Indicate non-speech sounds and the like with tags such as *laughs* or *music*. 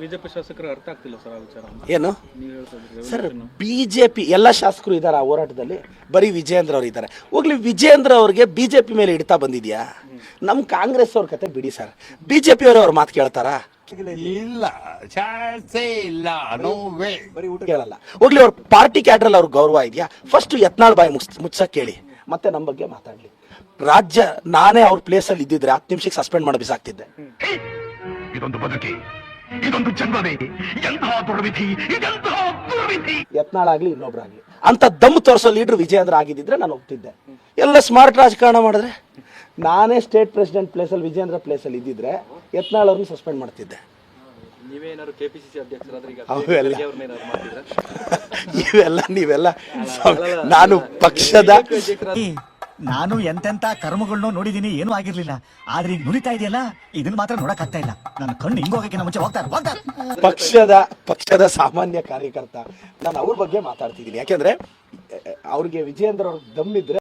BJP ಶಾಸಕರು ಅರ್ಥ ಆಗ್ತಿಲ್ಲ ಸರ್ ಆ ವಿಚಾರ ಏನು? ನೀವು ಹೇಳ್ತಾ ಇದ್ರಿ ಸರ್ ಬಿಜೆಪಿ ಎಲ್ಲ ಶಾಸಕರು ಇದ್ದಾರೆ ಆ ಹೋರಾಟದಲ್ಲಿ. ಬರೀ ವಿಜಯೇಂದ್ರ ಅವರು ಇದ್ದಾರೆ ಹೋಗ್ಲಿ ವಿಜಯೇಂದ್ರ ಅವ್ರಿಗೆ ಬಿಜೆಪಿ ಮೇಲೆ ಇಡ್ತಾ ಬಂದಿದ್ಯಾ? ನಮ್ಮ ಕಾಂಗ್ರೆಸ್ ಅವ್ರ ಕತೆ ಬಿಡಿ ಸರ್. ಬಿಜೆಪಿ ಅವರು ಅವ್ರ ಮಾತು ಕೇಳ್ತಾರಾ? ಇಲ್ಲ ಚಾನ್ಸೇ ಇಲ್ಲ ನೋ ವೇ ಕೇಳಲ್ಲ. ಹೋಗ್ಲಿ ಅವ್ರ ಪಾರ್ಟಿ ಕ್ಯಾಡ್ರಲ್ಲಿ ಅವ್ರ ಗೌರವ ಇದೆಯಾ? ಫಸ್ಟ್ ಯತ್ನಾಳ್ ಬಾಯಿ ಮುಗಿಸ್ ಮುಚ್ಚಕ್ಕೆ ಕೇಳಿ. ಮತ್ತೆ ನಮ್ಮ ಬಗ್ಗೆ ಮಾತಾಡ್ಲಿ. ರಾಜ್ಯ ನಾನೇ ಅವ್ರ ಪ್ಲೇಸಲ್ಲಿ ಇದ್ದಿದ್ರೆ ಹತ್ತು ನಿಮಿಷಕ್ಕೆ ಸಸ್ಪೆಂಡ್ ಮಾಡಬೇಕಾಗ್ತಿದ್ದೆ ಬಿಸಾಕ್ತಿದ್ದೆ. ಇದೊಂದು ಬದುಕಿ. ಇದೊಂದು ಜನ್ಮವೇ ಎಂತಹ ದುರ್ವಿಧಿ ಇದೆಂತಹ ದುರ್ವಿಧಿ? ಯತ್ನಾಳಾಗ್ಲಿ ಇನ್ನೊಬ್ರಾಗ್ಲಿ. ಅಂತ ದಮ್ ತೋರಿಸೋ ಲೀಡರ್ ವಿಜಯೇಂದ್ರ ಆಗಿದ್ದಿದ್ರೆ ನಾನು ಒಪ್ತಿದ್ದೆ ಎಲ್ಲ ಸ್ಮಾರ್ಟ್ ರಾಜಕಾರಣ ಮಾಡಿದ್ರೆ? ನಾನೇ ಸ್ಟೇಟ್ ಪ್ರೆಸಿಡೆಂಟ್ ಪ್ಲೇಸಲ್ಲಿ ವಿಜಯೇಂದ್ರ ಪ್ಲೇಸಲ್ಲಿ ಇದ್ದಿದ್ರೆ ಯತ್ನಾಳ್ ಅವ್ರನ್ನ ಸಸ್ಪೆಂಡ್ ಮಾಡ್ತಿದ್ದೆ. ನೀವೇನಾದ್ರು ಕೆಪಿಸಿಸಿ ಅಧ್ಯಕ್ಷರಾದ್ರೆ ಈಗ ಅವೆಲ್ಲ *laughs* ಇವೆಲ್ಲ ನೀವೆಲ್ಲ ನಾನು ಪಕ್ಷದ ನಾನು ಎಂತೆಂತ ಕರ್ಮಗಳನ್ನೂ ನೋಡಿದೀನಿ ಏನೂ ಆಗಿರ್ಲಿಲ್ಲ. ಆದ್ರೆ ಈಗ ನುರಿತಾ ಇದೆಯಲ್ಲ, ಇದನ್ನ ಮಾತ್ರ ನೋಡಕ್ ಆಗ್ತಾ ಇಲ್ಲ. ನನ್ನ ಕಣ್ಣು ಹಿಂಗೋಗಕ್ಕೆ ಮುಂಚೆ ಹೋಗ್ತಾರೆ ಹೋಗ್ತಾರೆ. ಪಕ್ಷದ ಪಕ್ಷದ ಸಾಮಾನ್ಯ ಕಾರ್ಯಕರ್ತ. ನಾನು ಅವ್ರ ಬಗ್ಗೆ ಮಾತಾಡ್ತಿದ್ದೀನಿ. ಯಾಕೆಂದ್ರೆ, ಅವ್ರಿಗೆ ವಿಜಯೇಂದ್ರ ಅವ್ರ ದಮ್ಮಿದ್ರೆ